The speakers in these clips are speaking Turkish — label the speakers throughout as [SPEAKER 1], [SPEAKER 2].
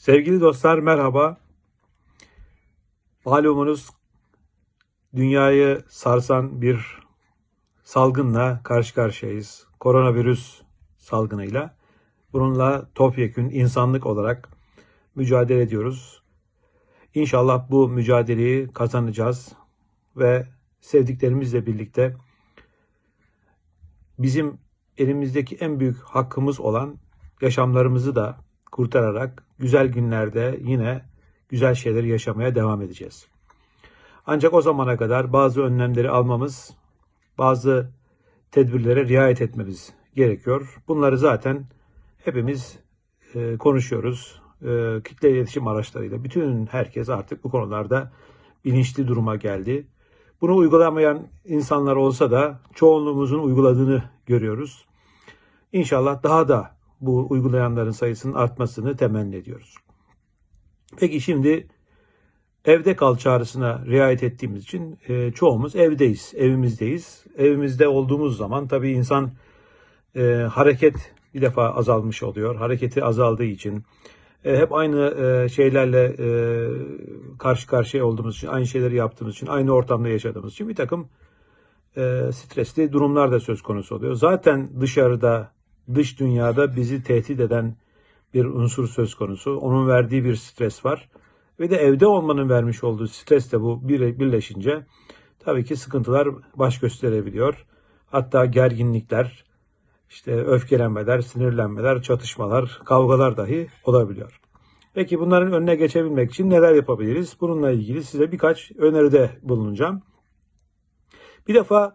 [SPEAKER 1] Sevgili dostlar merhaba. Malumunuz dünyayı sarsan bir salgınla karşı karşıyayız. Koronavirüs salgınıyla. Bununla topyekün insanlık olarak mücadele ediyoruz. İnşallah bu mücadeleyi kazanacağız ve sevdiklerimizle birlikte bizim elimizdeki en büyük hakkımız olan yaşamlarımızı da kurtararak güzel günlerde yine güzel şeyler yaşamaya devam edeceğiz. Ancak o zamana kadar bazı önlemleri almamız, bazı tedbirlere riayet etmemiz gerekiyor. Bunları zaten hepimiz e, konuşuyoruz. E, kitle iletişim araçlarıyla bütün herkes artık bu konularda bilinçli duruma geldi. Bunu uygulamayan insanlar olsa da çoğunluğumuzun uyguladığını görüyoruz. İnşallah daha da bu uygulayanların sayısının artmasını temenni ediyoruz. Peki şimdi evde kal çağrısına riayet ettiğimiz için e, çoğumuz evdeyiz, evimizdeyiz. Evimizde olduğumuz zaman tabii insan e, hareket bir defa azalmış oluyor. Hareketi azaldığı için e, hep aynı e, şeylerle e, karşı karşıya olduğumuz için, aynı şeyleri yaptığımız için, aynı ortamda yaşadığımız için bir takım e, stresli durumlar da söz konusu oluyor. Zaten dışarıda, dış dünyada bizi tehdit eden bir unsur söz konusu. Onun verdiği bir stres var. Ve de evde olmanın vermiş olduğu stres de bu bir, birleşince tabii ki sıkıntılar baş gösterebiliyor. Hatta gerginlikler, işte öfkelenmeler, sinirlenmeler, çatışmalar, kavgalar dahi olabiliyor. Peki bunların önüne geçebilmek için neler yapabiliriz? Bununla ilgili size birkaç öneride bulunacağım. Bir defa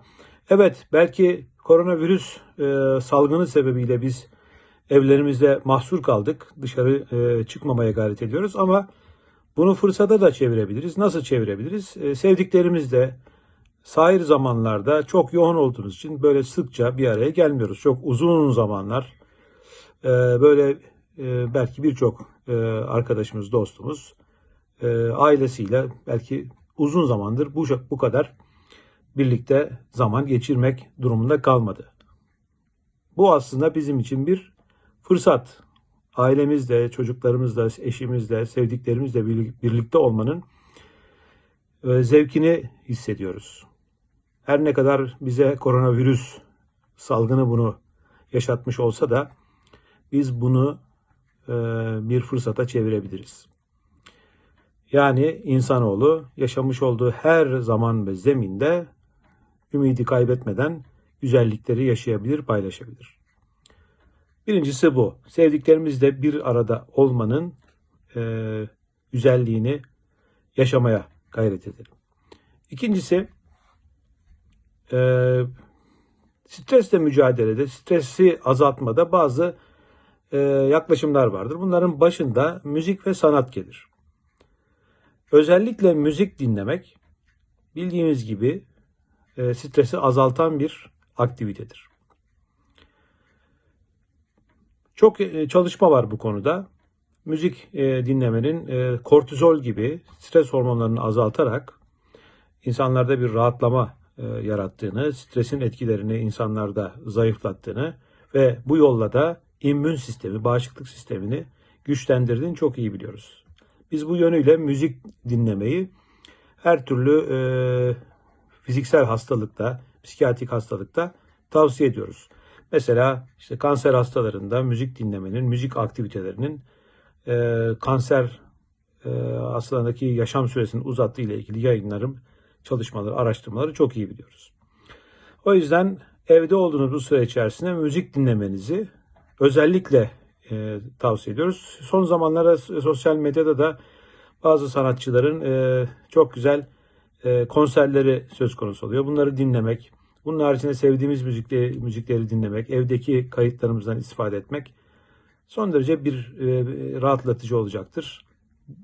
[SPEAKER 1] evet belki koronavirüs e, salgını sebebiyle biz evlerimizde mahsur kaldık. Dışarı e, çıkmamaya gayret ediyoruz ama bunu fırsata da çevirebiliriz. Nasıl çevirebiliriz? E, sevdiklerimizle sahir zamanlarda çok yoğun olduğumuz için böyle sıkça bir araya gelmiyoruz. Çok uzun zamanlar e, böyle e, belki birçok e, arkadaşımız, dostumuz e, ailesiyle belki uzun zamandır bu, bu kadar birlikte zaman geçirmek durumunda kalmadı. Bu aslında bizim için bir fırsat. Ailemizle, çocuklarımızla, eşimizle, sevdiklerimizle birlikte olmanın e, zevkini hissediyoruz. Her ne kadar bize koronavirüs salgını bunu yaşatmış olsa da biz bunu e, bir fırsata çevirebiliriz. Yani insanoğlu yaşamış olduğu her zaman ve zeminde ümidi kaybetmeden güzellikleri yaşayabilir, paylaşabilir. Birincisi bu. Sevdiklerimizle bir arada olmanın e, güzelliğini yaşamaya gayret edelim. İkincisi e, stresle mücadelede, stresi azaltmada bazı e, yaklaşımlar vardır. Bunların başında müzik ve sanat gelir. Özellikle müzik dinlemek bildiğimiz gibi e, stresi azaltan bir aktivitedir. Çok e, çalışma var bu konuda. Müzik e, dinlemenin kortizol gibi stres hormonlarını azaltarak insanlarda bir rahatlama yarattığını, stresin etkilerini insanlarda zayıflattığını ve bu yolla da immün sistemi, bağışıklık sistemini güçlendirdiğini çok iyi biliyoruz. Biz bu yönüyle müzik dinlemeyi her türlü fiziksel hastalıkta, psikiyatrik hastalıkta tavsiye ediyoruz. Mesela işte kanser hastalarında müzik dinlemenin, müzik aktivitelerinin e, kanser e, hastalarındaki yaşam süresini uzattığı ile ilgili yayınlarım, çalışmaları, araştırmaları çok iyi biliyoruz. O yüzden evde olduğunuz bu süre içerisinde müzik dinlemenizi özellikle e, tavsiye ediyoruz. Son zamanlarda sosyal medyada da bazı sanatçıların e, çok güzel konserleri söz konusu oluyor. Bunları dinlemek, bunun haricinde sevdiğimiz müzikleri, müzikleri dinlemek, evdeki kayıtlarımızdan istifade etmek son derece bir e, rahatlatıcı olacaktır.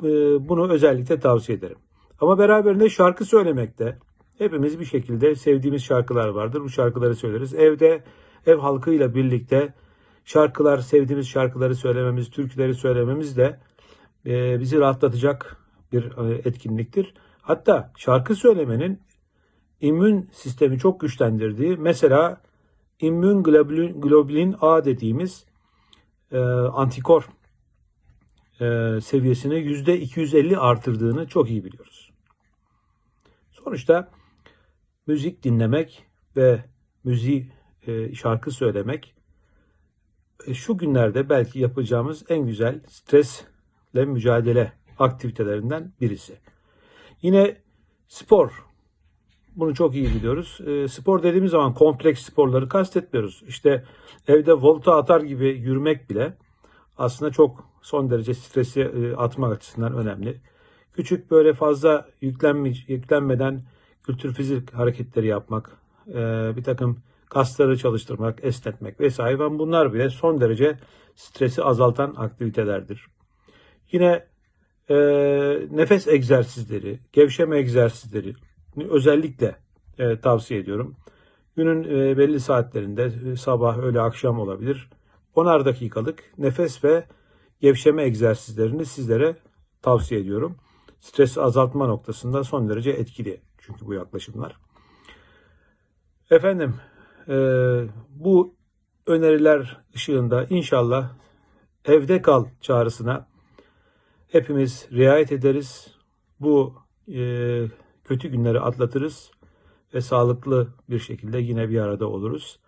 [SPEAKER 1] E, bunu özellikle tavsiye ederim. Ama beraberinde şarkı söylemekte hepimiz bir şekilde sevdiğimiz şarkılar vardır. Bu şarkıları söyleriz. Evde ev halkıyla birlikte şarkılar, sevdiğimiz şarkıları söylememiz, türküleri söylememiz de e, bizi rahatlatacak bir e, etkinliktir. Hatta şarkı söylemenin immün sistemi çok güçlendirdiği mesela immün globulin, globulin A dediğimiz e, antikor e, seviyesini yüzde 250 artırdığını çok iyi biliyoruz. Sonuçta müzik dinlemek ve müziği e, şarkı söylemek e, şu günlerde belki yapacağımız en güzel stresle mücadele aktivitelerinden birisi. Yine spor. Bunu çok iyi biliyoruz. E, spor dediğimiz zaman kompleks sporları kastetmiyoruz. İşte evde volta atar gibi yürümek bile aslında çok son derece stresi e, atmak açısından önemli. Küçük böyle fazla yüklenme, yüklenmeden kültür fizik hareketleri yapmak, e, bir takım kasları çalıştırmak, esnetmek vesaire. Ben bunlar bile son derece stresi azaltan aktivitelerdir. Yine e, nefes egzersizleri, gevşeme egzersizleri özellikle e, tavsiye ediyorum. Günün e, belli saatlerinde e, sabah, öğle, akşam olabilir. 10'ar dakikalık nefes ve gevşeme egzersizlerini sizlere tavsiye ediyorum. Stresi azaltma noktasında son derece etkili çünkü bu yaklaşımlar. Efendim e, bu öneriler ışığında inşallah evde kal çağrısına hepimiz riayet ederiz. Bu e, kötü günleri atlatırız ve sağlıklı bir şekilde yine bir arada oluruz.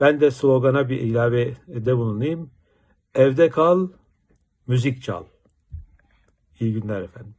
[SPEAKER 1] Ben de slogana bir ilave de bulunayım. Evde kal, müzik çal. İyi günler efendim.